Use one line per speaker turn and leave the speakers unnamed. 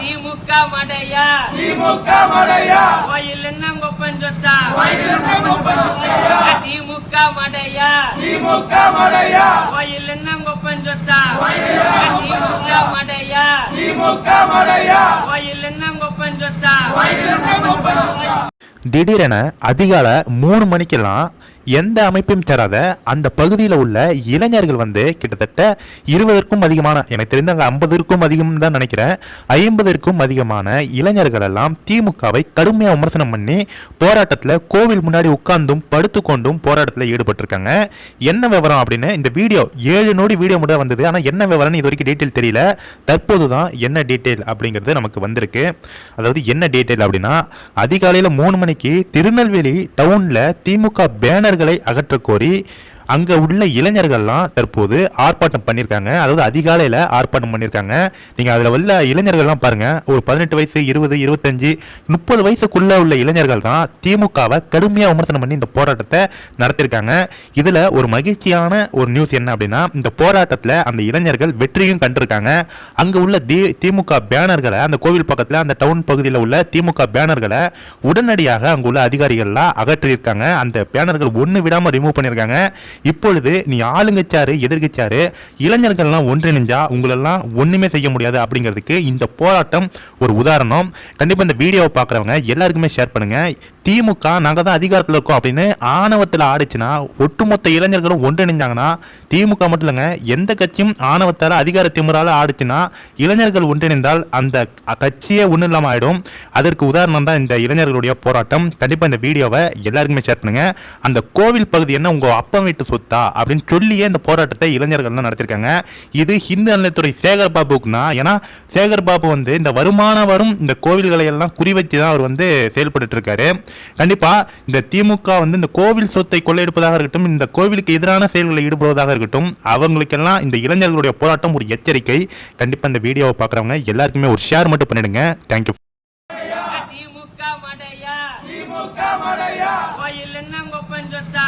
திமுக மடையா?
திமுக மடையா?
கோயில் என்ன கொப்பன் சொத்தா? திமுக மடையா?
திமுக மடையா?
கோயில் என்ன கொப்பன் சொத்தா? திமுக மடையா?
திமுக மடையா?
கோயில் என்ன கொப்பன் சொத்தா?
திடீரென அதிகாலை மூணு மணிக்கெல்லாம் எந்த அமைப்பையும் தராத அந்த பகுதியில் உள்ள இளைஞர்கள் வந்து கிட்டத்தட்ட இருபதற்கும் அதிகமான எனக்கு தெரிந்த அங்கே ஐம்பதற்கும் அதிகம் தான் நினைக்கிறேன். ஐம்பதற்கும் அதிகமான இளைஞர்கள் எல்லாம் திமுகவை கடுமையாக விமர்சனம் பண்ணி போராட்டத்தில் கோவில் முன்னாடி உட்கார்ந்தும் படுத்துக்கொண்டும் போராட்டத்தில் ஈடுபட்டிருக்காங்க. என்ன விவரம் அப்படின்னு இந்த வீடியோ ஏழு நோடி வீடியோ மட்டும் வந்தது. ஆனால் என்ன விவரம்னு இது வரைக்கும் டீட்டெயில் தெரியல. தற்போது தான் என்ன டீட்டெயில் அப்படிங்கிறது நமக்கு வந்திருக்கு. அதாவது என்ன டீட்டெயில் அப்படின்னா அதிகாலையில் மூணு மணிக்கு திருநெல்வேலி டவுனில் திமுக பேனர் காடுகளை அகற்றக்கோரி அங்கே உள்ள இளைஞர்கள்லாம் தற்போது ஆர்ப்பாட்டம் பண்ணியிருக்காங்க. அதாவது அதிகாலையில் ஆர்ப்பாட்டம் பண்ணியிருக்காங்க. நீங்கள் அதில் உள்ள இளைஞர்கள்லாம் பாருங்கள் ஒரு பதினெட்டு வயசு இருபது இருபத்தஞ்சு முப்பது வயசுக்குள்ளே உள்ள இளைஞர்கள் தான் திமுகவை கடுமையாக விமர்சனம் பண்ணி இந்த போராட்டத்தை நடத்தியிருக்காங்க. இதில் ஒரு மகிழ்ச்சியான ஒரு நியூஸ் என்ன அப்படின்னா இந்த போராட்டத்தில் அந்த இளைஞர்கள் வெற்றியும் கண்டிருக்காங்க. அங்கே உள்ள தி திமுக பேனர்களை அந்த கோவில் பக்கத்தில் அந்த டவுன் பகுதியில் உள்ள திமுக பேனர்களை உடனடியாக அங்கே உள்ள அதிகாரிகள்லாம் அகற்றியிருக்காங்க. அந்த பேனர்கள் ஒன்று விடாமல் ரிமூவ் பண்ணியிருக்காங்க. இப்பொழுது நீ ஆளுங்கச்சாரு எதிர்கச்சாரு இளைஞர்கள்லாம் ஒன்றிணைஞ்சா உங்களெல்லாம் ஒன்றுமே செய்ய முடியாது அப்படிங்கிறதுக்கு இந்த போராட்டம் ஒரு உதாரணம். கண்டிப்பாக இந்த வீடியோவை பார்க்குறவங்க எல்லாருக்குமே ஷேர் பண்ணுங்கள் திமுக நாங்கள் தான் அதிகாரத்தில் இருக்கோம் அப்படின்னு ஆணவத்தில் ஆடிச்சுன்னா ஒட்டுமொத்த இளைஞர்களும் ஒன்றிணைஞ்சாங்கன்னா திமுக மட்டும் இல்லைங்க எந்த கட்சியும் ஆணவத்தால் அதிகார திமுறால் ஆடிச்சுன்னா இளைஞர்கள் ஒன்றிணைந்தால் அந்த கட்சியே ஒன்றும் இல்லாமல் ஆகிடும் அதற்கு உதாரணம் தான் இந்த இளைஞர்களுடைய போராட்டம். கண்டிப்பாக இந்த வீடியோவை எல்லாருக்குமே ஷேர் பண்ணுங்கள் அந்த கோவில் பகுதி என்ன? உங்கள் அப்பா வீட்டு சொத்தா அப்படின்னு சொல்லியே இந்த போராட்டத்தை இளைஞர்கள்லாம் நடத்திருக்காங்க இது ஹிந்து அறநிலைத்துறை சேகர் பாபுக்குன்னா ஏன்னா சேகர் பாபு வந்து இந்த வருமானம் வரும் இந்த கோவில்களை எல்லாம் குறிவைத்து தான் அவர் வந்து செயல்பட்டு இருக்காரு கண்டிப்பா இந்த திமுக வந்து இந்த கோவில் சொத்தை கொள்ளையடிப்பதாக இருக்கட்டும் இந்த கோவிலுக்கு எதிரான செயல்களை ஈடுபடுவதாக இருக்கட்டும் அவங்களுக்கெல்லாம் இந்த இளைஞர்களுடைய போராட்டம் ஒரு எச்சரிக்கை. கண்டிப்பா இந்த வீடியோவை பார்க்குறவங்க எல்லாருக்குமே ஒரு ஷேர் மட்டும் பண்ணிடுங்க. தேங்க்யூ
திமுக மடையா?
திமுக மடையா?
கோயில் என்ன கொப்பன் சொத்தா?